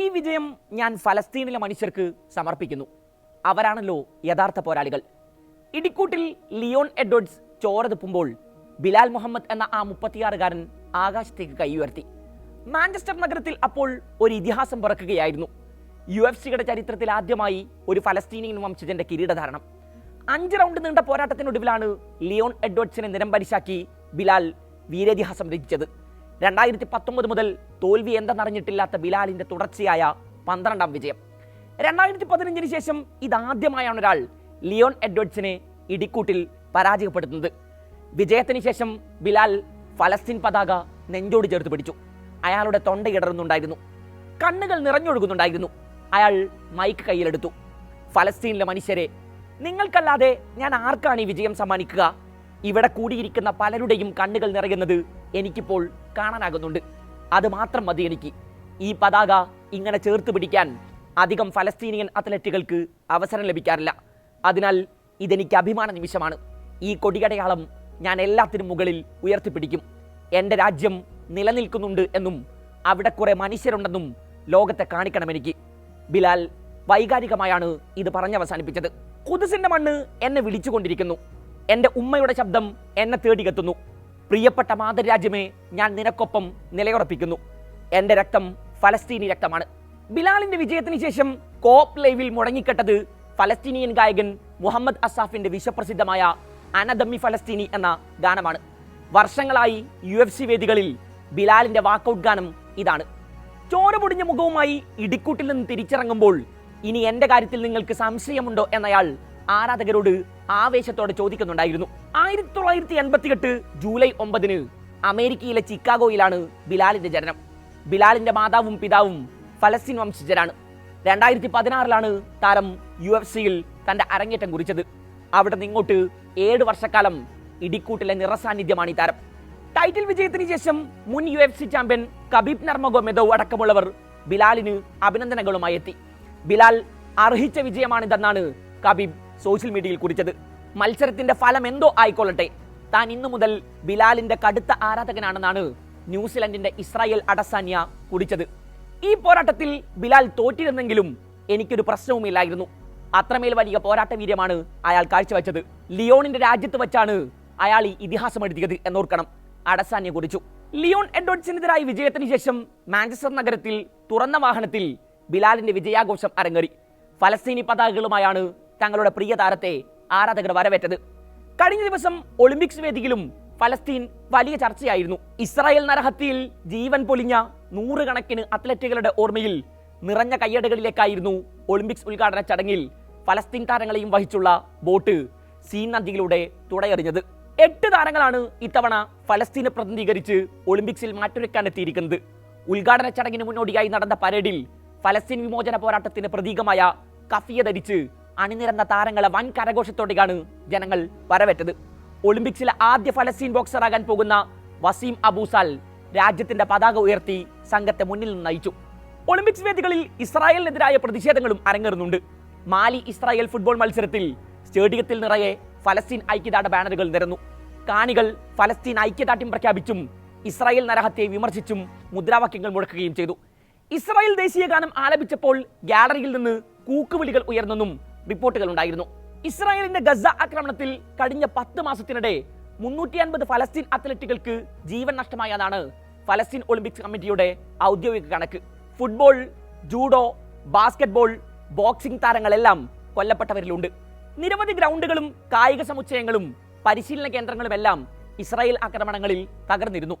ഈ വിജയം ഞാൻ ഫലസ്തീനിലെ മനുഷ്യർക്ക് സമർപ്പിക്കുന്നു. അവരാണല്ലോ യഥാർത്ഥ പോരാളികൾ. ഇടിക്കൂട്ടിൽ ലിയോൺ എഡ്വേർഡ്സ് ചോര തുപ്പുമ്പോൾ ബിലാൽ മുഹമ്മദ് എന്ന ആ മുപ്പത്തിയാറുകാരൻ ആകാശത്തേക്ക് കൈ ഉയർത്തി. മാഞ്ചസ്റ്റർ നഗരത്തിൽ അപ്പോൾ ഒരു ഇതിഹാസം പിറക്കുകയായിരുന്നു. യു എഫ് സിയുടെ ചരിത്രത്തിൽ ആദ്യമായി ഒരു ഫലസ്തീനിയൻ വംശജന്റെ കിരീടധാരണം. അഞ്ച് റൗണ്ട് നീണ്ട പോരാട്ടത്തിനൊടുവിലാണ് ലിയോൺ എഡ്വേർഡ്സിനെ നിരംപരിശാക്കി ബിലാൽ വീരേതിഹാസം രചിച്ചത്. രണ്ടായിരത്തി പത്തൊമ്പത് മുതൽ തോൽവി എന്തെന്നറിഞ്ഞിട്ടില്ലാത്ത ബിലാലിന്റെ തുടർച്ചയായ പന്ത്രണ്ടാം വിജയം. രണ്ടായിരത്തി പതിനഞ്ചിന് ശേഷം ഇതാദ്യമായാണ് ഒരാൾ ലിയോൺ എഡ്വേർഡ്സിനെ ഇടിക്കൂട്ടിൽ പരാജയപ്പെടുത്തുന്നത്. വിജയത്തിന് ശേഷം ബിലാൽ ഫലസ്തീൻ പതാക നെഞ്ചോട് ചേർത്ത് പിടിച്ചു. അയാളുടെ തൊണ്ട ഇടറുന്നുണ്ടായിരുന്നു. കണ്ണുകൾ നിറഞ്ഞൊഴുകുന്നുണ്ടായിരുന്നു. അയാൾ മൈക്ക് കയ്യിലെടുത്തു. ഫലസ്തീനിലെ മനുഷ്യരെ നിങ്ങൾക്കല്ലാതെ ഞാൻ ആർക്കാണ് ഈ വിജയം സമ്മാനിക്കുക? ഇവിടെ കൂടിയിരിക്കുന്ന പലരുടെയും കണ്ണുകൾ നിറയുന്നത് എനിക്കിപ്പോൾ കാണാനാകുന്നുണ്ട്. അത് മാത്രം മതി എനിക്ക്. ഈ പതാക ഇങ്ങനെ ചേർത്ത് പിടിക്കാൻ അധികം ഫലസ്തീനിയൻ അത്ലറ്റുകൾക്ക് അവസരം ലഭിക്കാറില്ല. അതിനാൽ ഇതെനിക്ക് അഭിമാന നിമിഷമാണ്. ഈ കൊടിയടയാളം ഞാൻ എല്ലാത്തിനും മുകളിൽ ഉയർത്തിപ്പിടിക്കും. എന്റെ രാജ്യം നിലനിൽക്കുന്നുണ്ട് എന്നും അവിടെ കുറേ മനുഷ്യരുണ്ടെന്നും ലോകത്തെ കാണിക്കണം എനിക്ക്. ബിലാൽ വൈകാരികമായാണ് ഇത് പറഞ്ഞവസാനിപ്പിച്ചത് കുതിസിന്റെ മണ്ണ് എന്നെ വിളിച്ചുകൊണ്ടിരിക്കുന്നു. എന്റെ ഉമ്മയുടെ ശബ്ദം എന്നെ തേടിയെത്തുന്നു. പ്രിയപ്പെട്ട മാതൃരാജ്യമേ ഞാൻ നിനക്കൊപ്പം നിലയുറപ്പിക്കുന്നു. എന്റെ രക്തം ഫലസ്തീനി രക്തമാണ്. ബിലാലിന്റെ വിജയത്തിന് ശേഷം കോപ്പ് ലൈവിൽ മുടങ്ങിക്കെട്ടത് ഫലസ്തീനിയൻ ഗായകൻ മുഹമ്മദ് അസാഫിന്റെ വിശ്വപ്രസിദ്ധമായ അനദമ്മി ഫലസ്തീനി എന്ന ഗാനമാണ്. വർഷങ്ങളായി യു എഫ് സി വേദികളിൽ ബിലാലിന്റെ വാക്കൗട്ട് ഗാനം ഇതാണ്. ചോര പൊടിഞ്ഞ മുഖവുമായി ഇടിക്കൂട്ടിൽ നിന്ന് തിരിച്ചിറങ്ങുമ്പോൾ ഇനി എന്റെ കാര്യത്തിൽ നിങ്ങൾക്ക് സംശയമുണ്ടോ എന്നയാൾ ആരാധകരോട് ആവേശത്തോടെ ചോദിക്കുന്നുണ്ടായിരുന്നു. ആയിരത്തി തൊള്ളായിരത്തി എൺപത്തി എട്ട് ജൂലൈ ഒമ്പതിന് അമേരിക്കയിലെ ചിക്കാഗോയിലാണ് ബിലാലിന്റെ ജനനം. ബിലാലിന്റെ മാതാവും പിതാവും ഫലസ്തീൻ വംശജരാണ്. രണ്ടായിരത്തി പതിനാറിലാണ് താരം യു എഫ് സിയിൽ തന്റെ അരങ്ങേറ്റം കുറിച്ചത്. അവിടെ നിങ്ങോട്ട് ഏഴ് വർഷക്കാലം ഇടിക്കൂട്ടിലെ നിറസാന്നിധ്യമാണ് ഈ താരം. ടൈറ്റിൽ വിജയത്തിന് ശേഷം മുൻ U F C champion Khabib Nurmagomedov അടക്കമുള്ളവർ ബിലാലിന് അഭിനന്ദനങ്ങളുമായി എത്തി. ബിലാൽ അർഹിച്ച വിജയമാണിതെന്നാണ് കബീബ് സോഷ്യൽ മീഡിയയിൽ കുറിച്ചത്. മത്സരത്തിന്റെ ഫലം എന്തോ ആയിക്കൊള്ളട്ടെ. താൻ ഇന്നു മുതൽ ബിലാലിന്റെ കടുത്ത ആരാധകനാണെന്നാണ് ന്യൂസിലൻഡിന്റെ ഇസ്രായേൽ അടസാനിയ കുടിച്ചത് ഈ പോരാട്ടത്തിൽ ബിലാൽ തോറ്റിരുന്നെങ്കിലും എനിക്കൊരു പ്രശ്നവുമില്ലായിരുന്നു. അത്രമേൽ വലിയ പോരാട്ട വീര്യമാണ് അയാൾ കാഴ്ചവെച്ചത്. ലിയോണിന്റെ രാജ്യത്ത് വെച്ചാണ് അയാൾ ഈ ഇതിഹാസം എഴുതിയത് എന്നോർക്കണം. അടസാന്യ കുറിച്ചു. ലിയോൺ എഡ്വേർഡ്സിനെതിരായ വിജയത്തിന് ശേഷം മാഞ്ചസ്റ്റർ നഗരത്തിൽ തുറന്ന വാഹനത്തിൽ ബിലാലിന്റെ വിജയാഘോഷം അരങ്ങേറി. ഫലസ്തീനി പതാകകളുമായാണ് തങ്ങളുടെ പ്രിയ താരത്തെ ആരാധകർ വരവേറ്റത്. കഴിഞ്ഞ ദിവസം ഒളിമ്പിക്സ് വേദിയിലും ഫലസ്തീൻ വലിയ ചർച്ചയായിരുന്നു. ഇസ്രായേൽ നരഹത്യയിൽ ജീവൻ പൊലിഞ്ഞ നൂറുകണക്കിന് അത്ലറ്റുകളുടെ ഓർമ്മയിൽ നിറഞ്ഞ കയ്യടകളിലേക്കായിരുന്നു ഒളിമ്പിക്സ് ഉദ്ഘാടന ചടങ്ങിൽ ഫലസ്തീൻ താരങ്ങളെയും വഹിച്ചുള്ള ബോട്ട് സീൻ നദിയിലൂടെ തുടയറിഞ്ഞത്. എട്ട് താരങ്ങളാണ് ഇത്തവണ ഫലസ്തീനെ പ്രതിനിധീകരിച്ച് ഒളിമ്പിക്സിൽ മാറ്റൊരുക്കാനെത്തിയിരിക്കുന്നത്. ഉദ്ഘാടന ചടങ്ങിന് മുന്നോടിയായി നടന്ന പരേഡിൽ ഫലസ്തീൻ വിമോചന പോരാട്ടത്തിന്റെ പ്രതീകമായ കഫിയ ധരിച്ച് അണിനിരന്ന താരങ്ങളെ വൻ കരഘോഷത്തോടെയാണ് ജനങ്ങൾ വരവേറ്റത്. ഒളിമ്പിക്സിലെ ആദ്യ ഫലസ്തീൻ ബോക്സർ ബോക്സറാകാൻ പോകുന്ന വസീം അബൂസാൽ രാജ്യത്തിന്റെ പതാക ഉയർത്തി സംഘത്തെ മുന്നിൽ നിന്ന് നയിച്ചു. ഒളിമ്പിക്സ് വേദികളിൽ ഇസ്രായേലിനെതിരായ പ്രതിഷേധങ്ങളും അരങ്ങേറുന്നുണ്ട്. മാലി ഇസ്രായേൽ ഫുട്ബോൾ മത്സരത്തിൽ സ്റ്റേഡിയത്തിൽ നിറയെ ഫലസ്തീൻ ഐക്യദാട ബാനറുകൾ നിരന്നു. കാണികൾ ഫലസ്തീൻ ഐക്യദാർഢ്യം പ്രഖ്യാപിച്ചും ഇസ്രായേൽ നരഹത്തെ വിമർശിച്ചും മുദ്രാവാക്യങ്ങൾ മുഴക്കുകയും ചെയ്തു. ഇസ്രായേൽ ദേശീയ ഗാനം ആലപിച്ചപ്പോൾ ഗാലറിയിൽ നിന്ന് കൂക്കുവിളികൾ ഉയർന്നെന്നും റിപ്പോർട്ടുകൾ ഉണ്ടായിരുന്നു ഇസ്രായേലിന്റെ ഗസ ആക്രമണത്തിൽ കഴിഞ്ഞ പത്ത് മാസത്തിനിടെ മുന്നൂറ്റി അൻപത് ഫലസ്തീൻ അത്ലറ്റുകൾക്ക് ജീവൻ നഷ്ടമായതാണ് ഫലസ്തീൻ ഒളിമ്പിക്സ് കമ്മിറ്റിയുടെ ഔദ്യോഗിക കണക്ക്. ഫുട്ബോൾ ജൂഡോ ബാസ്കറ്റ്ബോൾ ബോക്സിംഗ് താരങ്ങളെല്ലാം കൊല്ലപ്പെട്ടവരിലുണ്ട്. നിരവധി ഗ്രൗണ്ടുകളും കായിക സമുച്ചയങ്ങളും പരിശീലന കേന്ദ്രങ്ങളുമെല്ലാം ഇസ്രായേൽ ആക്രമണങ്ങളിൽ തകർന്നിരുന്നു.